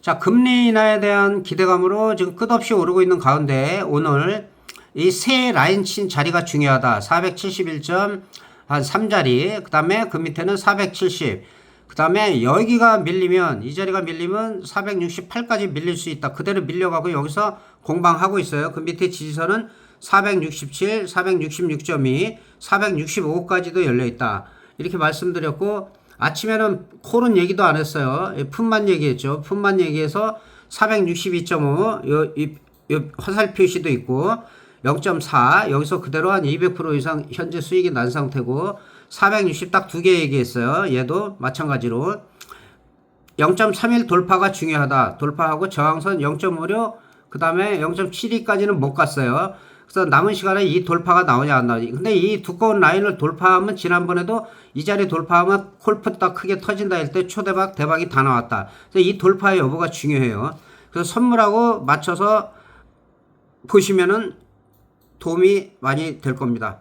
자, 금리 인하에 대한 기대감으로 지금 끝없이 오르고 있는 가운데 오늘 이세 라인 친 자리가 중요하다. 471점 한 3자리. 그 다음에 그 밑에는 470. 그 다음에 여기가 밀리면 이 자리가 밀리면 468까지 밀릴 수 있다. 그대로 밀려가고 여기서 공방하고 있어요. 그 밑에 지지선은 467, 466.2, 465까지도 열려 있다. 이렇게 말씀드렸고 아침에는 콜은 얘기도 안 했어요. 예, 푼만 얘기했죠. 푼만 얘기해서 462.5, 요, 이, 요 화살 표시도 있고 0.4 여기서 그대로 한 200% 이상 현재 수익이 난 상태고 460 딱 두 개 얘기했어요. 얘도 마찬가지로 0.31 돌파가 중요하다. 돌파하고 저항선 0.56, 그 다음에 0.72까지는 못 갔어요. 그래서 남은 시간에 이 돌파가 나오냐 안 나오냐. 근데 이 두꺼운 라인을 돌파하면 지난번에도 이 자리 돌파하면 콜프 딱 크게 터진다 할 때 초대박 대박이 다 나왔다. 그래서 이 돌파의 여부가 중요해요. 그래서 선물하고 맞춰서 보시면은 도움이 많이 될 겁니다.